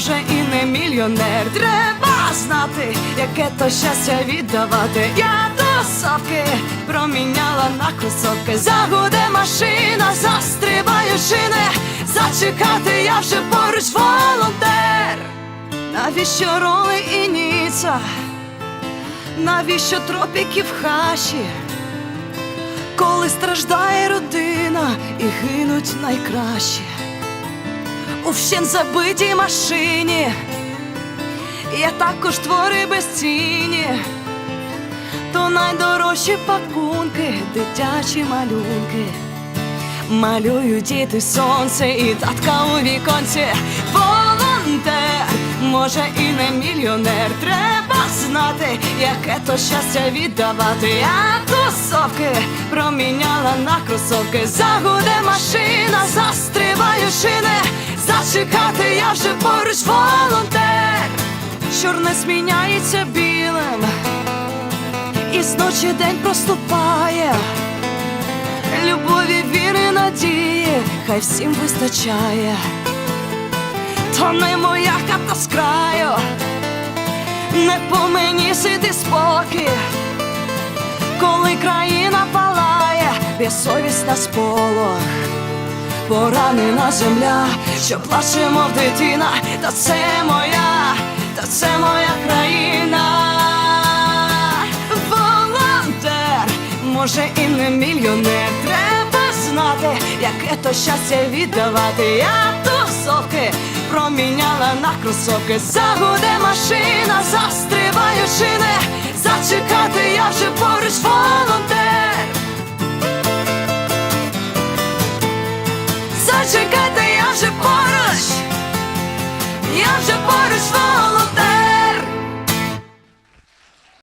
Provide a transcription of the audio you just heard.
Може і не мільйонер. Треба знати, яке то щастя віддавати. Я до совки проміняла на кросовки. Загуде машина, застрибаю шини. Зачекати я вже поруч волонтер. Навіщо роли і ніца? Навіщо тропіки в хаші? Коли страждає родина і гинуть найкращі у вщен забитій машині, є також твори безцінні, то найдорожчі пакунки, дитячі малюнки. Малюють діти сонце і татка у віконці. Волонтер, може і не мільйонер. Треба знати, яке то щастя віддавати. Я тусовки проміняла на кросовки. Загуде машина, застрибаю шини. Зачекати я вже поруч волонтер. Чорне зміняється білим, і з ночі день проступає. Любові, віри, надії, хай всім вистачає. То не моя хата з краю, не по мені сиди спокій, коли країна палає, безсовість на сполох, поранена земля, що плаче, мов дитина, та це моя, та це моя країна. Волонтер, може і не мільйонер, треба знати, яке то щастя віддавати. Я тусовки проміняла на кросовки. Загуде машина, застрибаю шини.